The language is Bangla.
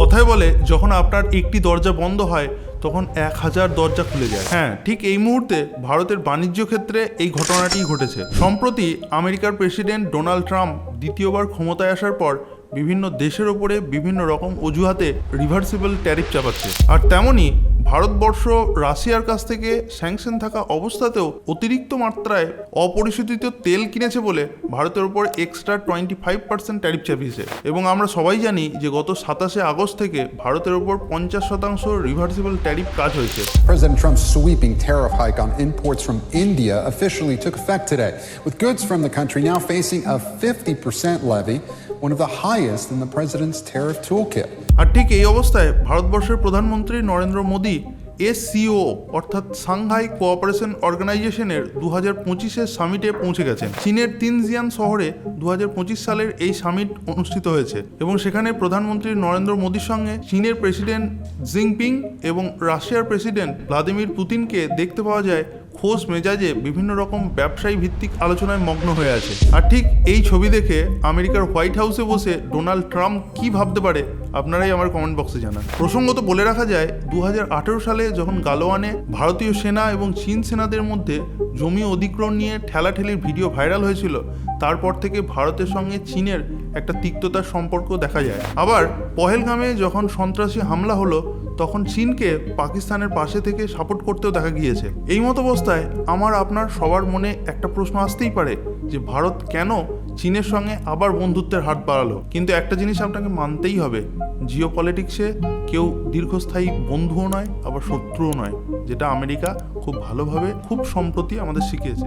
কথায় বলে, যখন আপনার একটি দরজা বন্ধ হয়, তখন এক হাজার দরজা খুলে যায়। হ্যাঁ ঠিক এই মুহূর্তে ভারতের বাণিজ্য ক্ষেত্রে এই ঘটনাটি ঘটেছে। সম্প্রতি আমেরিকার প্রেসিডেন্ট ডোনাল্ড ট্রাম্প দ্বিতীয়বার ক্ষমতায় আসার পর বিভিন্ন দেশের ওপরে বিভিন্ন রকম অজুহাতে রিভার্সিবল ট্যারিফ চাপাচ্ছে। আর তেমনই ভারতবর্ষ রাশিয়ার কাছ থেকে স্যাংশন থাকা অবস্থাতেও অতিরিক্ত মাত্রায় অপরিশোধিত তেল কিনেছে বলে ভারতের উপর extra twenty five percent tariff চাপিয়েছে এবং আমরা সবাই জানি যে গত সাতাশে আগস্ট থেকে ভারতের উপর পঞ্চাশ শতাংশ রিভার্সিবল ট্যারিফ কাজ হয়েছে। President Trump's sweeping tariff hike on imports from India officially took effect today, with goods from the country now facing a 50% levy, one of the highest in the president's tariff toolkit. আর ঠিক এই অবস্থায় ভারতবর্ষের প্রধানমন্ত্রী নরেন্দ্র মোদী, এসসিও, অর্থাৎ সাংহাই কোঅপারেশন অর্গানাইজেশনের দু হাজার পঁচিশের সামিটে পৌঁছে গেছেন চীনের তিনজিয়ান শহরে দু হাজার পঁচিশ সালের এই সামিট অনুষ্ঠিত হয়েছে এবং সেখানে প্রধানমন্ত্রী নরেন্দ্র মোদীর সঙ্গে চীনের প্রেসিডেন্ট জিনপিং এবং রাশিয়ার প্রেসিডেন্ট ভ্লাদিমির পুতিনকে দেখতে পাওয়া যায় খোঁজ মেজাজে বিভিন্ন রকম ব্যবসায়ী ভিত্তিক আলোচনায় মগ্ন হয়ে আছে। আর ঠিক এই ছবি দেখে আমেরিকার হোয়াইট হাউসে বসে ডোনাল্ড ট্রাম্প কি ভাবতে পারে, আপনারাই আমার কমেন্ট বক্সে জানান। প্রসঙ্গত বলে রাখা যায় দু হাজার আঠেরো সালে যখন গালোয়ানে ভারতীয় সেনা এবং চীন সেনাদের মধ্যে জমি অধিগ্রহণ নিয়ে ঠেলাঠেলির ভিডিও ভাইরাল হয়েছিল, তারপর থেকে ভারতের সঙ্গে চীনের একটা তিক্ততার সম্পর্ক দেখা যায়। আবার পহেলগামে যখন সন্ত্রাসী হামলা হলো তখন চীনকে পাকিস্তানের পাশে থেকে সাপোর্ট করতেও দেখা গিয়েছে। এই মতো অবস্থায় আমার আপনার সবার মনে একটা প্রশ্ন আসতেই পারে যে ভারত কেন চীনের সঙ্গে আবার বন্ধুত্বের হাত বাড়ালো? কিন্তু একটা জিনিস আপনাকে মানতেই হবে জিও পলিটিক্সে কেউ দীর্ঘস্থায়ী বন্ধুও নয়, আবার শত্রুও নয়, যেটা আমেরিকা খুব ভালোভাবে, খুব সম্প্রতি আমাদের শিখিয়েছে।